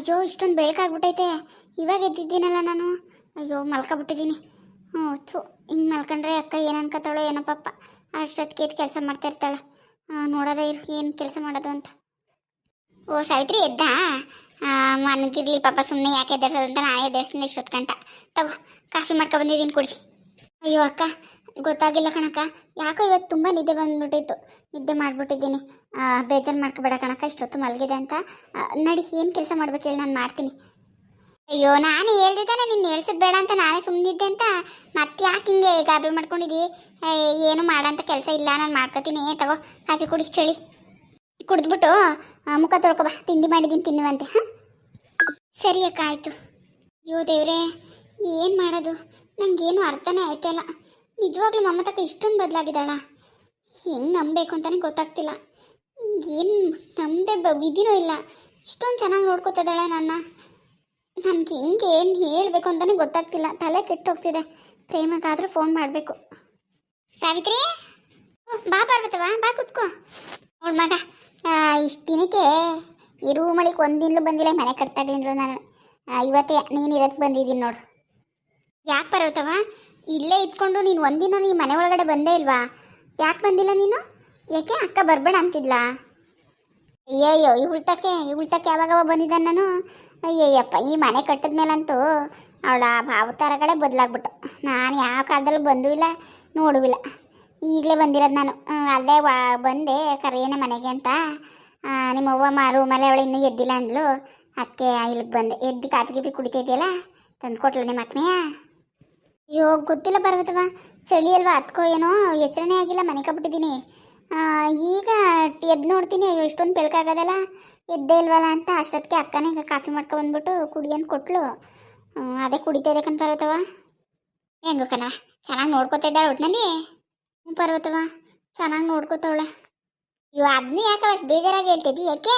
ಅಯ್ಯೋ, ಇಷ್ಟೊಂದು ಬೆಳಕಾಗ್ಬಿಟ್ಟೈತೆ. ಇವಾಗ ಎದ್ದಿದ್ದೀನಲ್ಲ ನಾನು. ಅಯ್ಯೋ, ಮಲ್ಕೊಬಿಟ್ಟಿದ್ದೀನಿ. ಹ್ಞೂ, ಥು, ಹಿಂಗೆ ಮಲ್ಕೊಂಡ್ರೆ ಅಕ್ಕ ಏನು ಅನ್ಕೋತಾಳೋ ಏನೋ ಅಷ್ಟೊತ್ತಿಗೆ ಎದ್ದು ಕೆಲಸ ಮಾಡ್ತಾ ಇರ್ತಾಳೆ. ನೋಡೋದೇ ಇರು, ಏನು ಕೆಲಸ ಮಾಡೋದು ಅಂತ. ಓ, ಸಾವಿತ್ರಿ, ಎದ್ದ? ಮನಗಿರ್ಲಿ ಪಾಪ ಸುಮ್ಮನೆ ಯಾಕೆ ಎದ್ದರ್ಸೋದು ಅಂತ ನಾನೇ ಎದ್ದರ್ಸ್ತೀನಿ ಇಷ್ಟೊತ್ತು ಗಂಟ. ತಗೋ, ಕಾಫಿ ಮಾಡ್ಕೊ ಬಂದಿದ್ದೀನಿ ಕುಡಿ ಅಯ್ಯೋ, ಅಕ್ಕ ಗೊತ್ತಾಗಿಲ್ಲ ಕಣಕ್ಕ. ಯಾಕೋ ಇವತ್ತು ತುಂಬ ನಿದ್ದೆ ಬಂದ್ಬಿಟ್ಟಿತ್ತು. ನಿದ್ದೆ ಮಾಡಿಬಿಟ್ಟಿದ್ದೀನಿ. ಬೇಜಾರು ಮಾಡ್ಕೋಬೇಡ ಕಣಕ್ಕ, ಇಷ್ಟೊತ್ತು ಮಲಗಿದೆ ಅಂತ. ನಡಿ, ಏನು ಕೆಲಸ ಮಾಡ್ಬೇಕು ಹೇಳಿ ನಾನು ಮಾಡ್ತೀನಿ. ಅಯ್ಯೋ, ನಾನು ಹೇಳ್ದಿದ್ದಾನೆ ನಿನ್ನ ಹೇಳ್ಸೋದು ಬೇಡ ಅಂತ ನಾನೇ ಸುಮ್ಮನಿದ್ದೆ ಅಂತ. ಮತ್ತೆ ಯಾಕೆ ಹಿಂಗೆ ಗಾಬರಿ ಮಾಡ್ಕೊಂಡಿದ್ದಿ ಏನು ಮಾಡೋಂಥ ಕೆಲಸ ಇಲ್ಲ, ನಾನು ಮಾಡ್ಕೊತೀನಿ. ತಗೋ, ಕಾಫಿ ಕುಡಿ, ಚಳಿ. ಕುಡಿದ್ಬಿಟ್ಟು ಮುಖ ತೊಳ್ಕೊ ಬಾ. ತಿಂಡಿ ಮಾಡಿದ್ದೀನಿ ತಿನ್ನುವಂತೆ, ಹಾಂ? ಸರಿ ಅಕ್ಕ, ಆಯಿತು. ಅಯ್ಯೋ ದೇವ್ರೆ, ಏನು ಮಾಡೋದು? ನನಗೇನು ಅರ್ಥನೇ ಆಯ್ತಲ್ಲ ನಿಜವಾಗ್ಲೂ ತಕ್ಕ ಇಷ್ಟೊಂದು ಬದಲಾಗಿದ್ದಾಳ? ಹೆಂಗ್ ನಂಬಬೇಕು ಅಂತಾನೆ ಗೊತ್ತಾಗ್ತಿಲ್ಲ. ಏನು ನಮ್ಮದೇ ಬ ವಿಧಿನೂ ಇಲ್ಲ. ಇಷ್ಟೊಂದು ಚೆನ್ನಾಗಿ ನೋಡ್ಕೋತಿದ್ದಾಳೆ ನನ್ನ? ನನಗೆ ಹೆಂಗೆ ಏನು ಹೇಳಬೇಕು ಅಂತಲೇ ಗೊತ್ತಾಗ್ತಿಲ್ಲ. ತಲೆ ಕೆಟ್ಟೋಗ್ತಿದೆ ಪ್ರೇಮಕ್ಕಾದರೂ ಫೋನ್ ಮಾಡಬೇಕು. ಸಾವಿತ್ರಿ? ಬಾ ಪಾರ್ವತವ ಬಾ ಕುತ್ಕೋ. ನೋಡ್ ಮಗ ಇಷ್ಟು ದಿನಕ್ಕೆ ಈ ರೂಮಳಿಗೆ ಒಂದಿನ್ಲು ಬಂದಿಲ್ಲ, ಮನೆ ಕಟ್ತಾ ಇರ್ಲಿಲ್ಲ ನಾನು ಇವತ್ತೇ, ನೀನು ಇರಕ್ಕೆ ಬಂದಿದ್ದೀನಿ ನೋಡು. ಯಾಕೆ ಪರ್ವತವ ಇಲ್ಲೇ ಇದ್ಕೊಂಡು ನೀನು ಒಂದಿನ ನೀ ಮನೆ ಒಳಗಡೆ ಬಂದೇ ಇಲ್ವಾ? ಯಾಕೆ ಬಂದಿಲ್ಲ ನೀನು? ಯಾಕೆ ಅಕ್ಕ ಬರಬೇಡ ಅಂತಿದ್ಲಾ? ಅಯ್ಯಯ್ಯೋ, ಈ ಉಳ್ತಕ್ಕೆ ಈ ಉಳ್ತಕ್ಕೆ ಯಾವಾಗವ ಬಂದಿದ್ದ ನಾನು? ಅಯ್ಯಯ್ಯಪ್ಪ, ಈ ಮನೆ ಕಟ್ಟಿದ ಮೇಲಂತೂ ಅವಳ ಭಾವತಾರಗಳೇ ಬದಲಾಗ್ಬಿಟ್ಟು. ನಾನು ಯಾವ ಕಾಲದಲ್ಲೂ ಬಂದೂ ಇಲ್ಲ ನೋಡುವಿಲ್ಲ ಈಗಲೇ ಬಂದಿರೋದು ನಾನು. ಅಲ್ಲೇ ಬಂದೆ ಕರೆಯೇನೆ ಮನೆಗೆ ಅಂತ. ನಿಮ್ಮವ್ವ ಮಾ ರೂಮಲ್ಲಿ ಅವಳು ಇನ್ನೂ ಎದ್ದಿಲ್ಲ ಅಂದ್ಲು. ಅದಕ್ಕೆ ಇಲ್ಲಿಗೆ ಬಂದೆ. ಎದ್ದು ಕಾಪಿ ಗಿಪಿ ಕುಡಿತಿದ್ಯಲ್ಲ ತಂದು ಕೊಟ್ಲು ನಿಮ್ಮ ಅಕ್ಕನೆಯ ಅಯ್ಯೋ, ಗೊತ್ತಿಲ್ಲ ಪರ್ವತವ ಚಳಿ ಅಲ್ವಾ? ಹತ್ಕೋ ಏನೋ ಎಚ್ಚರಣೆ ಆಗಿಲ್ಲ, ಮನೆ ಕಬಿಟ್ಟಿದ್ದೀನಿ ಈಗ ಎದ್ದು ನೋಡ್ತೀನಿ. ಅಯ್ಯೋ, ಇಷ್ಟೊಂದು ಬೆಳಕಾಗೋದಲ್ಲ. ಎದ್ದೇ ಇಲ್ವಲ್ಲ ಅಂತ ಅಷ್ಟೊತ್ತಿಗೆ ಅಕ್ಕನೇ ಕಾಫಿ ಮಾಡ್ಕೊಬಂದ್ಬಿಟ್ಟು ಕುಡಿ ಅಂತ ಕೊಟ್ಲು. ಅದೇ ಕುಡಿತಾ ಇದೆ ಕಣ್ ಪರ್ವತವ ಹೆಂಗೋ ಕಣವ ಚೆನ್ನಾಗಿ ನೋಡ್ಕೊತಾ ಇದ್ದಾಳೆ ಒಟ್ಟಿನಲ್ಲಿ ಹ್ಞೂ ಪರ್ವತವ ಚೆನ್ನಾಗಿ ನೋಡ್ಕೊತಾವಳೆ. ಅಯ್ಯೋ ಅದನ್ನೇ ಯಾಕೆ ಅಷ್ಟು ಬೇಜಾರಾಗಿ ಹೇಳ್ತಿದ್ದಿ? ಯಾಕೆ?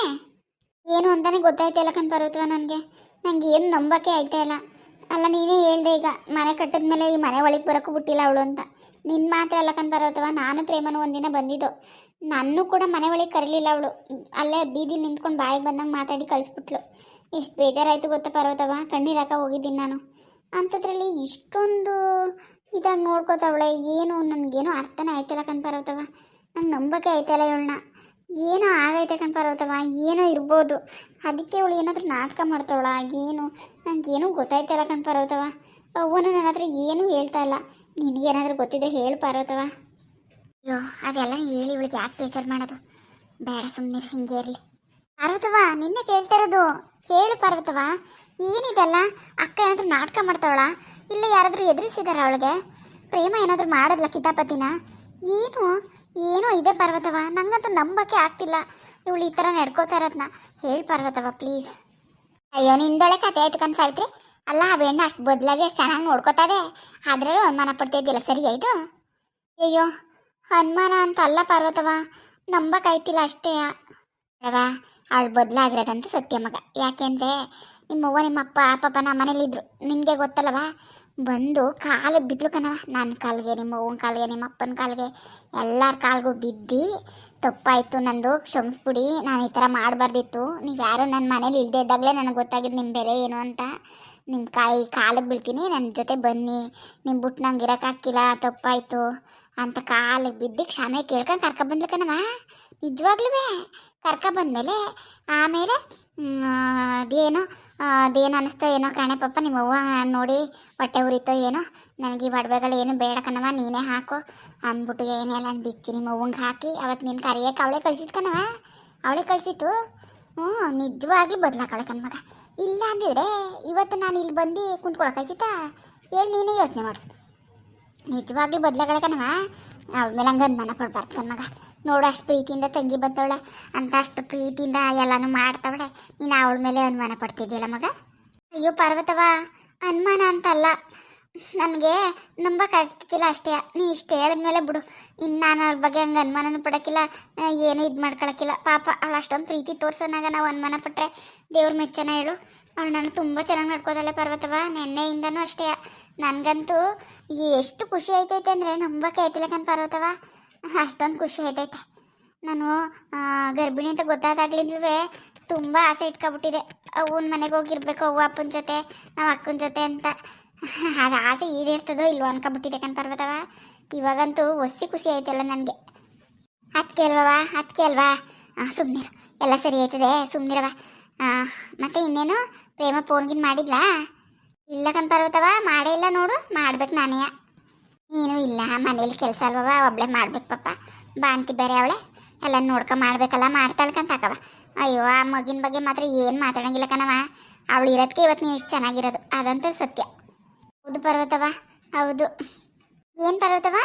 ಏನು ಅಂತಾನೆ ಗೊತ್ತಾಯ್ತಿಲ್ಲ ಕಣ್ ಪರ್ವತವ ನನಗೆ. ನನಗೆ ಏನು ನಂಬಕ್ಕೆ ಆಯ್ತಾ ಇಲ್ಲ. ಅಲ್ಲ, ನೀನೇ ಹೇಳ್ದೆ ಈಗ, ಮನೆ ಕಟ್ಟಿದ ಮೇಲೆ ಈ ಮನೆ ಒಳಗೆ ಬರೋಕ್ಕೂ ಬಿಟ್ಟಿಲ್ಲ ಅವಳು ಅಂತ. ನಿನ್ನ ಮಾತ್ರ ಅಲ್ಲ ಪರ್ವತವ ನಾನು ಪ್ರೇಮನು ಒಂದಿನ ಬಂದಿದ್ದು. ನನ್ನೂ ಕೂಡ ಮನೆ ಒಳಗೆ ಕರೀಲಿಲ್ಲ ಅವಳು. ಅಲ್ಲೇ ಬೀದಿ ನಿಂತ್ಕೊಂಡು ಬಾಯಿಗೆ ಬಂದಂಗೆ ಮಾತಾಡಿ ಕಳಿಸ್ಬಿಟ್ಲು. ಎಷ್ಟು ಬೇಜಾರಾಯಿತು ಗೊತ್ತಾ ಪರ್ವತವ? ಕಣ್ಣೀರಾಕ ಹೋಗಿದ್ದೀನಿ ನಾನು. ಅಂಥದ್ರಲ್ಲಿ ಇಷ್ಟೊಂದು ಇದಾಗಿ ನೋಡ್ಕೋತಾವಳೆ ಏನು, ನನಗೇನು ಅರ್ಥನೇ ಆಯ್ತಲ್ಲ ಕಣ್ ಪರ್ವತವ ನಂಗೆ ನಂಬಕ್ಕೆ ಆಯ್ತಲ್ಲ ಇವಳನ್ನ. ಏನೋ ಆಗೈತೆ ಕಣ್ ಪರ್ವತವ ಏನೋ ಇರ್ಬೋದು. ಅದಕ್ಕೆ ಅವಳು ಏನಾದರೂ ನಾಟಕ ಮಾಡ್ತಾವಳ, ಏನು? ನನಗೇನು ಗೊತ್ತಾಯ್ತಲ್ಲ ಕಣ್ ಪರ್ವತವ ಅವ್ವನು ನನ್ನ ಹತ್ರ ಏನೂ ಹೇಳ್ತಾ ಇಲ್ಲ. ನಿನಗೇನಾದರೂ ಗೊತ್ತಿದ್ರೆ ಹೇಳು ಪಾರ್ವತವ ಅಯ್ಯೋ, ಅದೆಲ್ಲ ಹೇಳಿ ಇವಳಿಗೆ ಯಾಕೆ ಬೇಜಾರು ಮಾಡೋದು? ಬೇಡ ಸುಮ್ಮನೆ ಹಿಂಗೆ ಇರಲಿ. ಪಾರ್ವತವ ನಿನ್ನೆ ಕೇಳ್ತಾ ಇರೋದು. ಹೇಳು ಪಾರ್ವತವ ಏನಿದೆಲ್ಲ? ಅಕ್ಕ ಏನಾದರೂ ನಾಟಕ ಮಾಡ್ತಾವಳ? ಇಲ್ಲ ಯಾರಾದರೂ ಎದುರಿಸಿದಾರ ಅವಳಿಗೆ? ಪ್ರೇಮ ಏನಾದರೂ ಮಾಡೋದ್ಲ ಕಿತಾಪತಿನ? ಏನು? ಏನೋ ಇದೆ ಪರ್ವತವ ನಂಗಂತೂ ನಂಬಕ್ಕೆ ಆಗ್ತಿಲ್ಲ. ಇವಳು ಈ ಥರ ನಡ್ಕೋತಾ ಇರೋದನ್ನ ಹೇಳಿ ಪಾರ್ವತವ ಪ್ಲೀಸ್ ಅಯ್ಯೋ ನಿಂದೊಳೆ ಕತೆ ಆಯ್ತು ಕಣ್ ಸಾವಿತ್ರಿ. ಅಲ್ಲ, ಆ ಬೆಣ್ಣೆ ಅಷ್ಟು ಬದಲಾಗಿ ಅಷ್ಟು ಚೆನ್ನಾಗಿ ನೋಡ್ಕೋತದೆ ಆದ್ರೂ ಅನುಮಾನ ಪಡ್ತಿದ್ದಿಲ್ಲ. ಸರಿ, ಆಯ್ತು? ಅಯ್ಯೋ, ಅನುಮಾನ ಅಂತ ಅಲ್ಲ ಪಾರ್ವತವ ನಂಬಕ್ಕಾಯ್ತಿಲ್ಲ ಅಷ್ಟೇ. ಅವ ಅವಳು ಬದಲಾಗಿರೋದಂತ ಸತ್ಯ ಮಗ. ಯಾಕೆಂದರೆ ನಿಮ್ಮವ್ವ ನಿಮ್ಮಪ್ಪ ಪಾಪ ನಮ್ಮ ಮನೇಲಿದ್ರು ನಿಮಗೆ ಗೊತ್ತಲ್ಲವ? ಬಂದು ಕಾಲು ಬಿದ್ಲು ಕಣವ ನನ್ನ ಕಾಲಿಗೆ, ನಿಮ್ಮ ಅವ್ವನ ಕಾಲಿಗೆ, ನಿಮ್ಮ ಅಪ್ಪನ ಕಾಲಿಗೆ. ಎಲ್ಲರ ಕಾಲಿಗೂ ಬಿದ್ದು ತಪ್ಪಾಯಿತು ನಂದು. ಕ್ಷಮಿಸ್ಬಿಡಿ. ನಾನು ಈ ಥರ ಮಾಡಬಾರ್ದಿತ್ತು. ನೀವು ಯಾರು ನನ್ನ ಮನೇಲಿ ಇಲ್ಲದೆ ಇದ್ದಾಗಲೇ ನನಗೆ ಗೊತ್ತಾಗಿದ್ದು ನಿಮ್ಮ ಬೆಲೆ ಏನು ಅಂತ. ನಿಮ್ಮ ಕಾಯಿ ಕಾಲಿಗೆ ಬೀಳ್ತೀನಿ. ನನ್ನ ಜೊತೆ ಬನ್ನಿ. ನಿಮ್ಮ ಬಿಟ್ಟು ನಂಗೆ ಇರೋಕ್ಕಾಗಿಲ್ಲ ತಪ್ಪಾಯಿತು ಅಂತ ಕಾಲಿಗೆ ಬಿದ್ದು ಕ್ಷಮೆ ಕೇಳ್ಕೊಂಡು ಕರ್ಕೊಬಂದ್ಲು ಕಣವ ನಿಜವಾಗ್ಲೂ ಕರ್ಕೊಬಂದ್ಮೇಲೆ ಆಮೇಲೆ ಮ್, ಅದೇನೋ ಅದೇನು ಅನ್ನಿಸ್ತೋ ಏನೋ ಕಾಣೆ ಪಾಪ ನಿಮ್ಮ ಅವ್ವ ನೋಡಿ ಹೊಟ್ಟೆ ಉರಿತೋ ಏನೋ ನನಗೆ ಈ ಒಡವೆಗಳು ಏನು ಬೇಡ ಕಣವ ನೀನೇ ಹಾಕು ಅಂದ್ಬಿಟ್ಟು ಏನೆಲ್ಲ ಬಿಚ್ಚಿ ನಿಮ್ಮ ಅವ್ವಂಗೆ ಹಾಕಿ ಅವತ್ತು ನೀನು ಕರಿಯಕ್ಕೆ ಅವಳೇ ಕಳ್ಸಿದ್ ಕಣವ ಅವಳೇ ಕಳಿಸಿತ್ತು ಹ್ಞೂ ನಿಜವಾಗ್ಲೂ ಬದಲಾಕಳೆ ಮಗ. ಇಲ್ಲ ಅಂದಿದ್ರೆ ಇವತ್ತು ನಾನು ಇಲ್ಲಿ ಬಂದು ಕುಂತ್ಕೊಳಕಾಯ್ತಿತ್ತಾ ಹೇಳಿ ನೀನೇ ಯೋಚನೆ ಮಾಡು. ನಿಜವಾಗ್ಲೂ ಬದಲಾಗಳೆ ಕಣವ ಅವಳ ಮೇಲೆ ಹಂಗೆ ಅನುಮಾನ ಪಡ್ಬಾರ್ದು ಕಣ್ಮಗ ನೋಡು ಅಷ್ಟು ಪ್ರೀತಿಯಿಂದ ತಂಗಿ ಬಂದವಳೆ. ಅಂತ ಅಷ್ಟು ಪ್ರೀತಿಯಿಂದ ಎಲ್ಲನೂ ಮಾಡ್ತಾವಳೆ. ನೀನು ಅವಳ ಮೇಲೆ ಅನುಮಾನ ಪಡ್ತಿದ್ದೀಯಲ್ಲ ಮಗ? ಅಯ್ಯೋ ಪಾರ್ವತವ ಅನುಮಾನ ಅಂತಲ್ಲ. ನನಗೆ ನಂಬಕ್ಕಾಗ್ತಿಲ್ಲ ಅಷ್ಟೇ. ನೀನು ಇಷ್ಟು ಹೇಳಿದ್ಮೇಲೆ ಬಿಡು. ಇನ್ನು ನಾನು ಅವ್ರ ಬಗ್ಗೆ ಹಂಗೆ ಅನುಮಾನನೂ ಪಡೋಕ್ಕಿಲ್ಲ ಏನೂ ಇದು ಮಾಡ್ಕೊಳಕ್ಕಿಲ್ಲ ಪಾಪ, ಅವಳು ಅಷ್ಟೊಂದು ಪ್ರೀತಿ ತೋರ್ಸೋನಾಗ ನಾವು ಅನುಮಾನ ಪಟ್ಟರೆ ದೇವ್ರ ಮೆಚ್ಚನ ಹೇಳು. ಅವಳು ತುಂಬ ಚೆನ್ನಾಗಿ ನಡ್ಕೋದಲ್ಲ ಪರ್ವತವ ನಿನ್ನೆಯಿಂದನೂ ಅಷ್ಟೇ. ನನಗಂತೂ ಎಷ್ಟು ಖುಷಿ ಆಯ್ತೈತೆ ಅಂದರೆ ನಂಬಕ್ಕೆ ಆಯ್ತಿಲ್ಲ ಕಣ್ ಪರ್ವತವ ಅಷ್ಟೊಂದು ಖುಷಿ ಆಯ್ತೈತೆ. ನಾನು ಗರ್ಭಿಣಿ ಅಂತ ಗೊತ್ತಾದಾಗ್ಲಿಂದಲೂ ತುಂಬ ಆಸೆ ಇಟ್ಕೊಬಿಟ್ಟಿದೆ. ಅವನ ಮನೆಗೆ ಹೋಗಿರ್ಬೇಕು, ಅವ್ವ ಅಪ್ಪನ ಜೊತೆ ನಮ್ಮ ಅಕ್ಕನ ಜೊತೆ ಅಂತ. ಅದು ಆಸೆ ಈಡೇರ್ತದೋ ಇಲ್ವೋ ಅನ್ಕೊಬಿಟ್ಟಿದೆ ಕಣ್ ಪರ್ವತವ ಇವಾಗಂತೂ ಒಸಿ ಖುಷಿ ಆಯ್ತಲ್ಲ ನನಗೆ. ಅದಕ್ಕೆ ಅಲ್ವಾ ಅದಕ್ಕೆ ಅಲ್ವಾ ಸುಮ್ಮನಿರು ಎಲ್ಲ ಸರಿ ಆಯ್ತದೆ ಸುಮ್ಮನಿರವ ಮತ್ತೆ ಇನ್ನೇನು? ಪ್ರೇಮ ಫೋನ್ಗಿನ್ ಮಾಡಿದ್ಲಾ? ಇಲ್ಲ ಕಣ್ ಪರ್ವತವ, ಮಾಡೇ ಇಲ್ಲ ನೋಡು, ಮಾಡ್ಬೇಕು ನಾನೇ. ನೀನು ಇಲ್ಲ, ಮನೇಲಿ ಕೆಲಸ ಅಲ್ವವ, ಒಬ್ಳೆ ಮಾಡ್ಬೇಕು ಪಪ್ಪ ಬಾಂತಿ ಬೇರೆ ಅವಳೆ, ಎಲ್ಲ ನೋಡ್ಕೊ ಮಾಡ್ಬೇಕಲ್ಲ ಮಾಡ್ತಾಳ್ಕಂತಾಕವ ಅಯ್ಯೋ, ಆ ಮಗಿನ ಬಗ್ಗೆ ಮಾತ್ರ ಏನು ಮಾತಾಡಂಗಿಲ್ಲ ಕಣವ. ಅವಳು ಇರೋದಕ್ಕೆ ಇವತ್ತು ನೀನು ಇಷ್ಟು ಚೆನ್ನಾಗಿರೋದು, ಅದಂತೂ ಸತ್ಯ. ಹೌದು ಪರ್ವತವ, ಹೌದು. ಏನು ಪರ್ವತವ?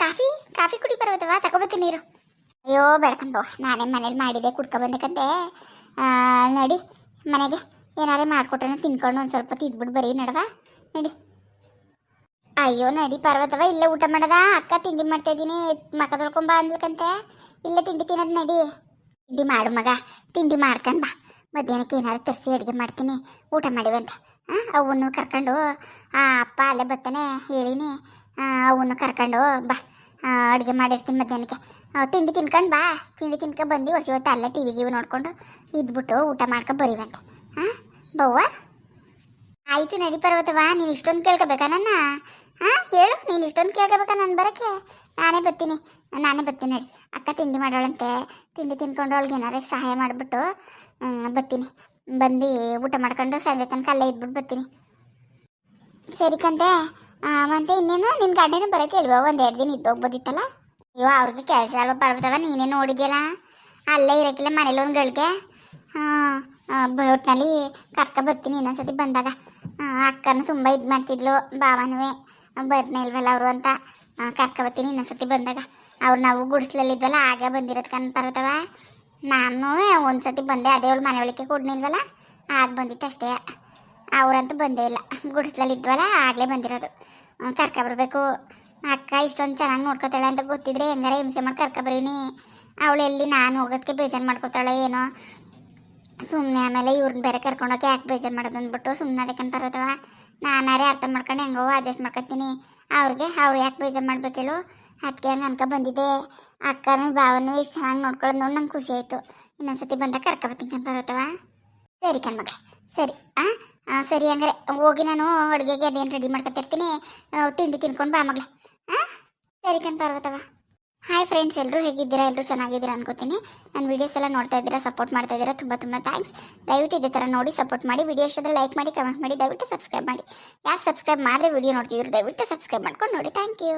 ಕಾಫಿ ಕಾಫಿ ಕುಡಿ ಪರ್ವತವ ತಗೋಬತ್ತೀನಿ ನೀರು ಅಯ್ಯೋ ಬೆಳ್ಕೊಂಡು ನಾನೇ ಮನೇಲಿ ಮಾಡಿದೆ ಕುಡ್ಕೊ ಬಂದಕ್ಕಂತೆ ಆ, ನಡಿ ಮನೆಗೆ. ಏನಾರೇ ಮಾಡಿಕೊಟ್ರೆ ತಿನ್ಕೊಂಡು ಒಂದು ಸ್ವಲ್ಪ ತಿದ್ಬಿಟ್ಟು ಬರೀ ನಡವ. ನಡಿ. ಅಯ್ಯೋ ನಡಿ ಪರ್ವತವ ಇಲ್ಲೇ ಊಟ ಮಾಡದ? ಅಕ್ಕ ತಿಂಡಿ ಮಾಡ್ತಾ ಇದ್ದೀನಿ. ಮಕ ತೊಳ್ಕೊಂಬ ಅಂದ್ಲಕಂತೆ. ಇಲ್ಲೇ ತಿಂಡಿ ತಿನ್ನೋದು ನಡಿ. ತಿಂಡಿ ಮಾಡು ಮಗ. ತಿಂಡಿ ಮಾಡ್ಕೊಂಡು ಬಾ. ಮಧ್ಯಾಹ್ನಕ್ಕೆ ಏನಾದ್ರು ತರಿಸಿ ಅಡುಗೆ ಮಾಡ್ತೀನಿ. ಊಟ ಮಾಡಿವಂತೆ ಹಾಂ ಅವನ್ನು ಕರ್ಕೊಂಡು ಆ ಅಪ್ಪ ಅಲ್ಲೇ ಬರ್ತಾನೆ ಹೇಳಿನಿ. ಅವನ್ನು ಕರ್ಕೊಂಡು ಬಾ. ಅಡುಗೆ ಮಾಡಿರ್ತೀನಿ ಮಧ್ಯಾಹ್ನಕ್ಕೆ. ತಿಂಡಿ ತಿನ್ಕೊಂಡು ಬಾ. ತಿಂಡಿ ತಿನ್ಕೊ ಬಂದು, ಹೊಸ ಹೊತ್ತು ಅಲ್ಲೇ ಟಿ ವಿ ಗಿವಿ ನೋಡ್ಕೊಂಡು ಇದ್ಬಿಟ್ಟು ಊಟ ಮಾಡ್ಕೊ ಬರೀವಂತೆ. ಹಾಂ ಬವ್ವ ಆಯ್ತು ನಡಿ ಪರ್ವತವಾ ನೀನು ಇಷ್ಟೊಂದು ಕೇಳ್ಕೊಬೇಕಾ ನನ್ನ? ಹಾಂ ಹೇಳು, ನೀನು ಇಷ್ಟೊಂದು ಕೇಳ್ಕೊಬೇಕಾ ನಾನು ಬರೋಕ್ಕೆ? ನಾನೇ ಬರ್ತೀನಿ ನಾನೇ ಬರ್ತೀನಿ ನಡಿ. ಅಕ್ಕ ತಿಂಡಿ ಮಾಡೋಳಂತೆ. ತಿಂಡಿ ತಿನ್ಕೊಂಡು ಅವಳಿಗೆ ಏನಾದ್ರು ಸಹಾಯ ಮಾಡಿಬಿಟ್ಟು ಬರ್ತೀನಿ. ಬಂದು ಊಟ ಮಾಡ್ಕೊಂಡು ಸಂಜೆ ತನಕ ಅಲ್ಲೇ ಇದ್ಬಿಟ್ಟು ಬರ್ತೀನಿ. ಸರಿ ಕಂತೆ. ಮತ್ತೆ ಇನ್ನೇನು? ನಿನ್ನ ಗಂಡನ ಬರೋಕೆ ಇಲ್ವೋ? ಒಂದು ಎರಡು ದಿನ ಇದ್ದೋಗ್ಬೋದಿತ್ತಲ್ಲ ಅಯ್ಯೋ, ಅವ್ರಿಗೆ ಕೆಲಸ ಅಲ್ವ ಬರ್ತವ ನೀನೇ ನೋಡಿದ್ಯಲ್ಲ? ಅಲ್ಲೇ ಇರೋಕ್ಕಿಲ್ಲ ಮನೇಲಿ ಒಂದು ಗಳಿಗೆ ಹಾಂ ಒಟ್ಟಿನಲ್ಲಿ ಕರ್ಕೊ ಬರ್ತೀನಿ ಇನ್ನೊಂದ್ಸತಿ ಬಂದಾಗ. ಅಕ್ಕನ ತುಂಬ ಇದು ಮಾಡ್ತಿದ್ಲು ಭಾವನೂ ಬರ್ನೇ ಇಲ್ವಲ್ಲ ಅವರು ಅಂತ. ಕರ್ಕ ಬರ್ತೀನಿ ಇನ್ನೊಂದ್ಸತಿ ಬಂದಾಗ. ಅವ್ರು ನಾವು ಗುಡಿಸ್ಲಲ್ಲಿದ್ವಲ್ಲ ಆಗ ಬಂದಿರೋದು ಕನ್ ಬರ್ತವ ನಾನು ಒಂದ್ಸತಿ ಬಂದೆ, ಅದೇ ಅವಳು ಮನೆ ಒಳಗೆ ಕೊಡ್ನಿಲ್ವಲ್ಲ ಆಗ ಬಂದಿತ್ತು ಅಷ್ಟೇ. ಅವರಂತೂ ಬಂದೇ ಇಲ್ಲ. ಗುಡಿಸ್ಲಲ್ಲಿದ್ವಲ್ಲ ಆಗಲೇ ಬಂದಿರೋದು. ಕರ್ಕೊಬರ್ಬೇಕು ಅಕ್ಕ ಇಷ್ಟೊಂದು ಚೆನ್ನಾಗಿ ನೋಡ್ಕೋತಾಳೆ ಅಂತ ಗೊತ್ತಿದ್ರೆ ಹೆಂಗಾರ ಹಿಂಸೆ ಮಾಡಿ ಕರ್ಕೊಬರೀನಿ ಅವಳು ಎಲ್ಲಿ ನಾನು ಹೋಗೋದಕ್ಕೆ ಬೇಜಾರು ಮಾಡ್ಕೋತಾಳೆ ಏನೋ. ಸುಮ್ಮನೆ ಆಮೇಲೆ ಇವ್ರನ್ನ ಬೇರೆ ಕರ್ಕೊಂಡೋಗಿ ಯಾಕೆ ಬೇಜಾರು ಮಾಡೋದು ಅಂದ್ಬಿಟ್ಟು ಸುಮ್ಮನೆ ಅದಕ್ಕೆ ಬರೋದವ ನಾನಾರೇ ಅರ್ಥ ಮಾಡ್ಕೊಂಡು ಹೆಂಗೋ ಅಡ್ಜಸ್ಟ್ ಮಾಡ್ಕೊತೀನಿ. ಅವ್ರಿಗೆ, ಅವ್ರು ಯಾಕೆ ಬೇಜಾರು ಮಾಡ್ಬೇಕು ಹೇಳು. ಅದಕ್ಕೆ ಹಂಗೆ ಅನ್ಕೊ ಬಂದಿದ್ದೆ. ಅಕ್ಕನ ಭಾವನೂ ಎಷ್ಟು ಚೆನ್ನಾಗಿ ನೋಡ್ಕೊಳ್ಳೋದು ನೋಡಿ ನಂಗೆ ಖುಷಿ ಆಯಿತು. ಇನ್ನೊಂದ್ಸತಿ ಬಂದಾಗ ಕರ್ಕೊಬತ್ತೀನಿ ಕಣ್ ಬರುತ್ತವ ಸರಿ ಕಣ್ಮಕ್ಳೆ ಸರಿ ಹಾಂ ಸರಿ ಹಂಗಾರೆ, ಹೋಗಿ ನಾನು ಅಡುಗೆಗೆ ಅದೇನು ರೆಡಿ ಮಾಡ್ಕೊತಿರ್ತೀನಿ. ತಿಂಡಿ ತಿನ್ಕೊಂಡು ಬಾ ಮಗಳೇ. ಹಾಂ ಸರಿ ಕಣ್ ಪಾರ್ವತವ ಹಾಯ್ ಫ್ರೆಂಡ್ಸ್ ಎಲ್ಲರೂ ಹೇಗಿದ್ದೀರಾ? ಎಲ್ಲರೂ ಚೆನ್ನಾಗಿದ್ದೀರಾ ಅನ್ಕೋತೀನಿ. ನನ್ನ ವೀಡಿಯೋಸ್ ಎಲ್ಲ ನೋಡ್ತಾ ಇದ್ದೀರಾ ಸಪೋರ್ಟ್ ಮಾಡ್ತಾ ಇದ್ದೀರಾ, ತುಂಬ ತುಂಬ ಥ್ಯಾಂಕ್ಸ್ ದಯವಿಟ್ಟು ಇದೇ ಥರ ನೋಡಿ ಸಪೋರ್ಟ್ ಮಾಡಿ. ವಿಡಿಯೋ ಇಷ್ಟದ್ರೆ ಲೈಕ್ ಮಾಡಿ ಕಮೆಂಟ್ ಮಾಡಿ, ದಯವಿಟ್ಟು ಸಬ್ಸ್ಕ್ರೈಬ್ ಮಾಡಿ. ಯಾರು ಸಬ್ಸ್ಕ್ರೈಬ್ ಮಾಡಿದ್ರೆ ವಿಡಿಯೋ ನೋಡ್ತಿದ್ರು, ದಯವಿಟ್ಟು ಸಬ್ಸ್ಕ್ರೈಬ್ ಮಾಡ್ಕೊಂಡು ನೋಡಿ. Thank you